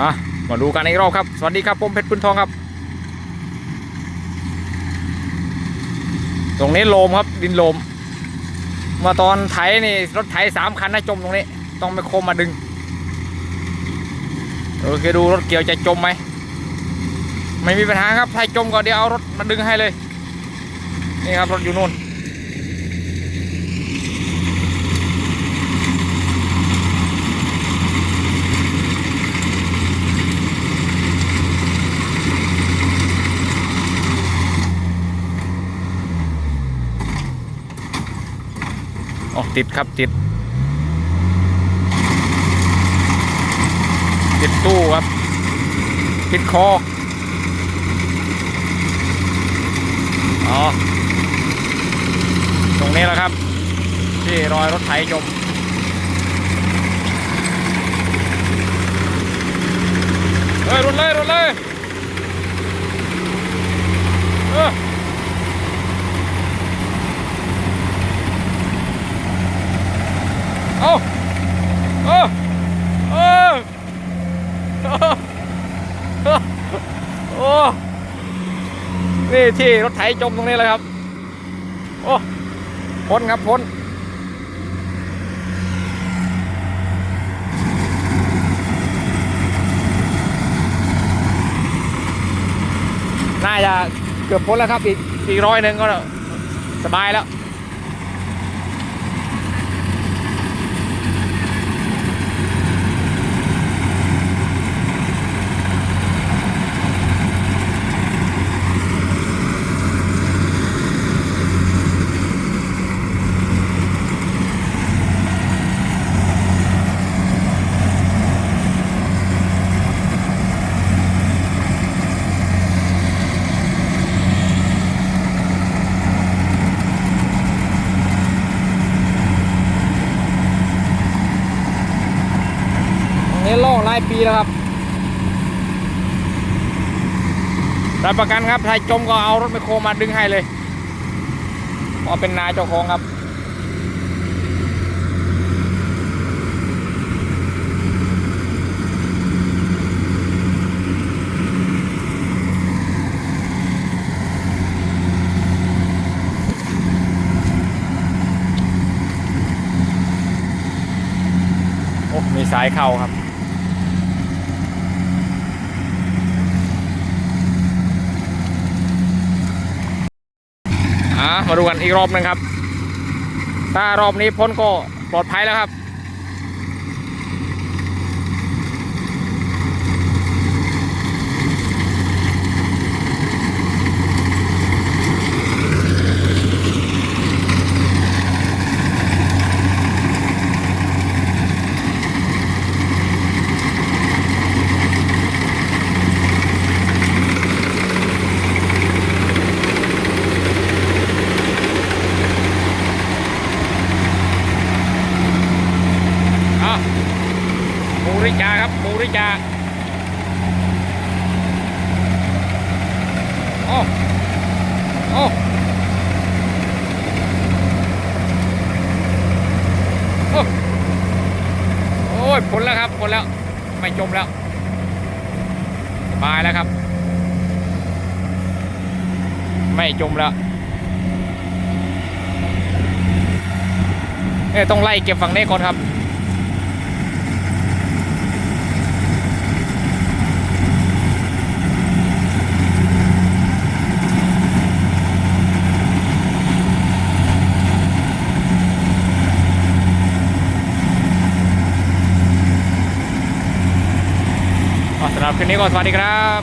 อะมาดูกันอีกรอบครับ สวัสดีครับผมเพชรพุนทองครับ ตรงนี้โลมครับดินโลม มาตอนไถนี่รถไถสามคันนะจมตรงนี้ ต้องไปโคมมาดึงโอเคดูรถเกี่ยวจะจมไหมไม่มีปัญหาครับถ้าจมก็เดี๋ยวเอารถมาดึงให้เลย นี่ครับรถอยู่นู่น อ๋อติดครับติด ติดตู้ครับ ติดคออ๋อตรงนี้แหละครับ ที่รอยรถไถจมเฮ้ยรถเลยรถเลยเออ เอา เออเออโอ้นี่ที่รถไถจมตรงนี้เลยครับ โอ้พ้นครับพ้นน่าจะเกือบพ้นแล้วครับอีกอีกร้อยหนึ่งก็สบายแล้ว นี้ล่งหลายปีแล้วครับรับประกันครับถ้าจมก็เอารถไมคโครมาดึงให้เลยเพราะเป็นนายเจ้าของครับโอ้มีสายเข้าครับ อ่ามาดูกันอีกรอบหนึงครับ ถ้ารอบนี้พ้นก็ปลอดภัยแล้วครับ อะมู ริจาครับมูริจาโอ้โอ้โอ้โอ้ยพ้นแล้วครับพ้นแล้ว ไม่จมแล้วสบายแล้วครับ ไม่จมแล้วเนี่ยต้องไล่เก็บฝั่งนี้ก่อนครับ สำหรับคลิปนี้ก็สวัสดีครับ